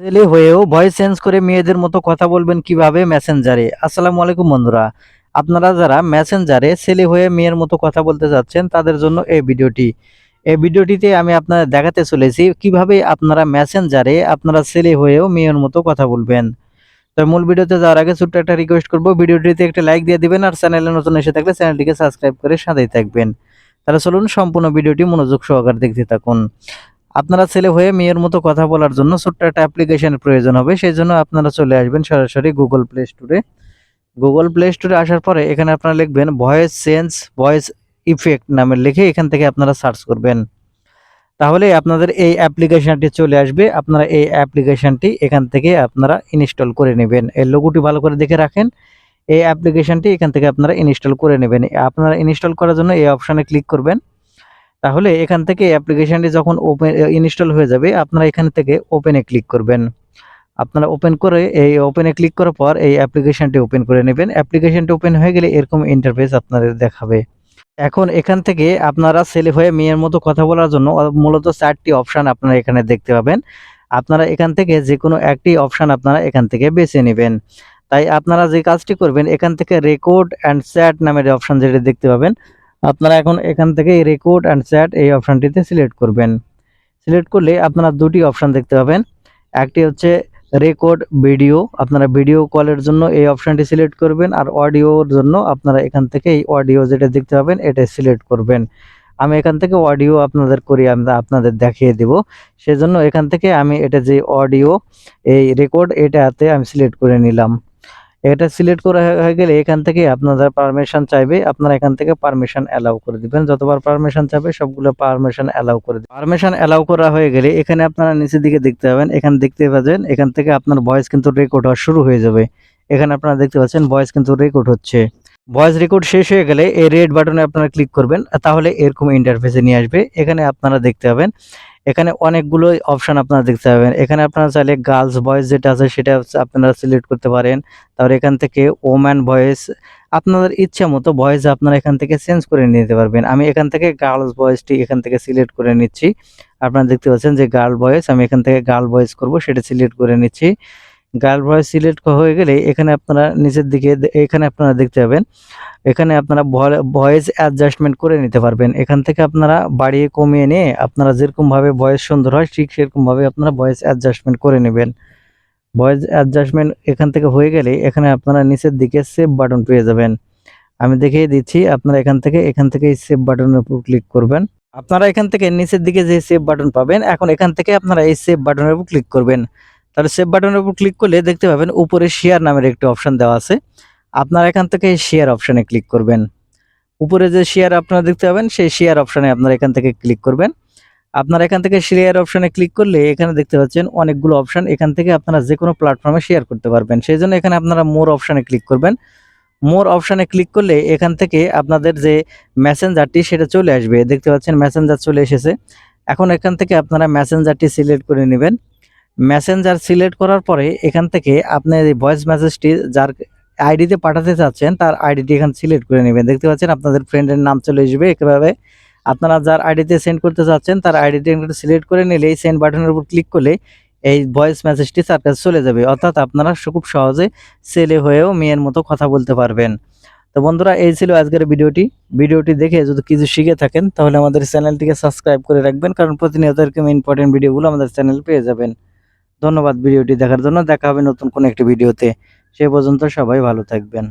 ছেলে হয়েও voice change করে মেয়েদের মতো কথা বলবেন কীভাবে? মেসেঞ্জারে আসসালামু আলাইকুম বন্ধুরা। আপনারা যারা মেসেঞ্জারে ছেলে হয়ে মেয়ের মতো কথা বলতে যাচ্ছেন, তাদের জন্য এই ভিডিওটি। এই ভিডিওটিতে আমি আপনাদের দেখাতে চলেছি কীভাবে আপনারা মেসেঞ্জারে আপনারা ছেলে হয়েও মেয়ের মতো কথা বলবেন। তো মূল ভিডিওতে যাওয়ার আগে ছোট্ট একটা রিকোয়েস্ট করব, ভিডিওটিতে একটা লাইক দিয়ে দিবেন আর চ্যানেলে নতুন এসে থাকলে চ্যানেলটিকে সাবস্ক্রাইব করে সাথেই থাকবেন। তাহলে চলুন সম্পূর্ণ ভিডিওটি মনোযোগ সহকারে দেখতে থাকুন। আপনারা ছেলে হয়ে মেয়ের মতো কথা বলার জন্য ছোট্ট একটা অ্যাপ্লিকেশনের প্রয়োজন হবে সেই জন্য আপনারা চলে আসবেন সরাসরি গুগল প্লে স্টোরে গুগল প্লে স্টোরে আসার পরে এখানে আপনারা লিখবেন ভয়েস চেঞ্জ ভয়েস ইফেক্ট নামে লিখে এখান থেকে আপনারা সার্চ করবেন। তাহলে আপনাদের এই অ্যাপ্লিকেশনটি চলে আসবে, আপনারা এই অ্যাপ্লিকেশনটি এখান থেকে আপনারা ইনস্টল করে নেবেন। এই লোগোটি ভালো করে দেখে রাখেন, এই অ্যাপ্লিকেশনটি এখান থেকে আপনারা ইনস্টল করে নেবেন। আপনারা ইনস্টল করার জন্য এই অপশানে ক্লিক করবেন। তাহলে এখান থেকে অ্যাপ্লিকেশনটি যখন ওপেন ইনস্টল হয়ে যাবে, আপনারা এখান থেকে ওপেনে ক্লিক করবেন। আপনারা ওপেন করে, এই ওপেনে ক্লিক করার পর এই অ্যাপ্লিকেশনটি ওপেন করে নেবেন। অ্যাপ্লিকেশনটি ওপেন হয়ে গেলে এরকম ইন্টারফেস আপনাদের দেখাবে। এখন এখান থেকে আপনারা ছেলে হয়ে মেয়ের মতো কথা বলার জন্য মূলত চারটি অপশান আপনারা এখানে দেখতে পাবেন। আপনারা এখান থেকে যে কোনো একটি অপশান আপনারা এখান থেকে বেছে নেবেন। তাই আপনারা যে কাজটি করবেন, এখান থেকে রেকর্ড অ্যান্ড চ্যাট নামের অপশান যেটা দেখতে পাবেন। আপনারা এখন এখান থেকে রেকর্ড অ্যান্ড চ্যাট এই অপশানটিতে সিলেক্ট করবেন। সিলেক্ট করলে আপনারা দুটি অপশান দেখতে পাবেন। একটি হচ্ছে রেকর্ড ভিডিও আপনারা ভিডিও কলের জন্য এই অপশানটি সিলেক্ট করবেন আর অডিওর জন্য আপনারা এখান থেকে এই অডিও যেটা দেখতে পাবেন এটা সিলেক্ট করবেন। আমি এখান থেকে অডিও আপনাদের করি, আমরা আপনাদের দেখিয়ে দেব। সেজন্য এখান থেকে আমি এটা যে অডিও এই রেকর্ড এটাতে আমি সিলেক্ট করে নিলাম। এটা সিলেক্ট করা হয়ে গেলে এখান থেকে আপনাদের পারমিশন চাইবে, আপনারা এখান থেকে পারমিশন অ্যালাউ করে দিবেন। যতবার পারমিশন চাইবে, সবগুলো পারমিশন অ্যালাউ করে দিবেন। পারমিশন অ্যালাউ করা হয়ে গেলে এখানে আপনারা নিচের দিকে দেখতে পাবেন, এখানে দেখতে পাচ্ছেন, এখান থেকে আপনার ভয়েস কিন্তু রেকর্ড হওয়া শুরু হয়ে যাবে। এখানে আপনারা দেখতে পাচ্ছেন ভয়েস কিন্তু রেকর্ড হচ্ছে। ভয়েস রেকর্ড শেষ হয়ে গেলে এই রেড বাটনে আপনারা ক্লিক করবেন, তাহলে এরকম ইন্টারফেসে নিয়ে আসবে। এখানে আপনারা দেখতে পাবেন এখানে অনেকগুলো অপশান আপনারা দেখতে পাবেন। এখানে আপনারা চাইলে গার্লস ভয়েস যেটা আছে, সেটা আপনারা সিলেক্ট করতে পারেন। তারপর এখান থেকে ওম্যান ভয়েস আপনাদের ইচ্ছা মতো ভয়েস আপনারা এখান থেকে চেঞ্জ করে নিতে পারবেন। আমি এখান থেকে গার্লস ভয়েসটি এখান থেকে সিলেক্ট করে নিচ্ছি। আপনারা দেখতে পাচ্ছেন যে গার্ল ভয়েস আমি এখান থেকে গার্ল ভয়েস করব, সেটা সিলেক্ট করে নিচ্ছি। গার্ল ভয়েস সিলেক্ট হয়ে গেলে এখানে আপনারা নিচের দিকে এখানে আপনারা দেখতে পাবেন। এখানে আপনারা ভয়েস অ্যাডজাস্টমেন্ট করে নিতে পারবেন। এখান থেকে আপনারা বাড়িয়ে কমিয়ে নিয়ে আপনারা যেরকমভাবে ভয়েস সুন্দর হয়, ঠিক সেরকমভাবে আপনারা ভয়েস অ্যাডজাস্টমেন্ট করে নেবেন। ভয়েস অ্যাডজাস্টমেন্ট এখান থেকে হয়ে গেলে এখানে আপনারা নিচের দিকে সেভ বাটন পেয়ে যাবেন। আমি দেখিয়ে দিচ্ছি, আপনারা এখান থেকে এখান থেকে এই সেভ বাটনের উপর ক্লিক করবেন। আপনারা এখান থেকে নিচের দিকে যে সেভ বাটন পাবেন, এখন এখান থেকে আপনারা এই সেভ বাটনের উপর ক্লিক করবেন। তাহলে সেভ বাটনের উপর ক্লিক করলে দেখতে পাবেন উপরে শেয়ার নামের একটি অপশন দেওয়া আছে। আপনারা এখান থেকে শেয়ার অপশানে ক্লিক করবেন। উপরে যে শেয়ার আপনারা দেখতে পাবেন, সেই শেয়ার অপশানে আপনারা এখান থেকে ক্লিক করবেন। আপনারা এখান থেকে শেয়ার অপশানে ক্লিক করলে এখানে দেখতে পাচ্ছেন অনেকগুলো অপশান এখান থেকে আপনারা যে কোনো প্ল্যাটফর্মে শেয়ার করতে পারবেন। সেই জন্য এখানে আপনারা মোর অপশানে ক্লিক করবেন। মোর অপশানে ক্লিক করলে এখান থেকে আপনাদের যে মেসেঞ্জারটি সেটা চলে আসবে। দেখতে পাচ্ছেন মেসেঞ্জার চলে এসেছে। এখন এখান থেকে আপনারা মেসেঞ্জারটি সিলেক্ট করে নেবেন। মেসেঞ্জার সিলেক্ট করার পরে এখান থেকে আপনি এই ভয়েস মেসেজটি যার আইডিতে পাঠাতে চাচ্ছেন, তার আইডিটি এখানে সিলেক্ট করে নেবেন। দেখতে পাচ্ছেন আপনাদের ফ্রেন্ডের নাম চলে আসবে এভাবে আপনারা যার আইডিতে সেন্ড করতে চাচ্ছেন, তার আইডিটি সিলেক্ট করে নিলে এই সেন্ড বাটনের উপর ক্লিক করলে এই ভয়েস মেসেজটি তার কাছে চলে যাবে। অর্থাৎ আপনারা খুব সহজে ছেলে হয়েও মেয়ের মতো কথা বলতে পারবেন। তো বন্ধুরা, এই ছিল আজকের ভিডিওটি। ভিডিওটি দেখে যদি কিছু শিখে থাকেন, তাহলে আমাদের চ্যানেলটিকে সাবস্ক্রাইব করে রাখবেন, কারণ প্রতিনিয়ত এরকম ইম্পর্টেন্ট ভিডিওগুলো আমাদের চ্যানেল পেয়ে যাবেন। ধন্যবাদ ভিডিওটি দেখার জন্য। দেখা হবে নতুন কোনো একটি ভিডিওতে। সে পর্যন্ত সবাই ভালো থাকবেন।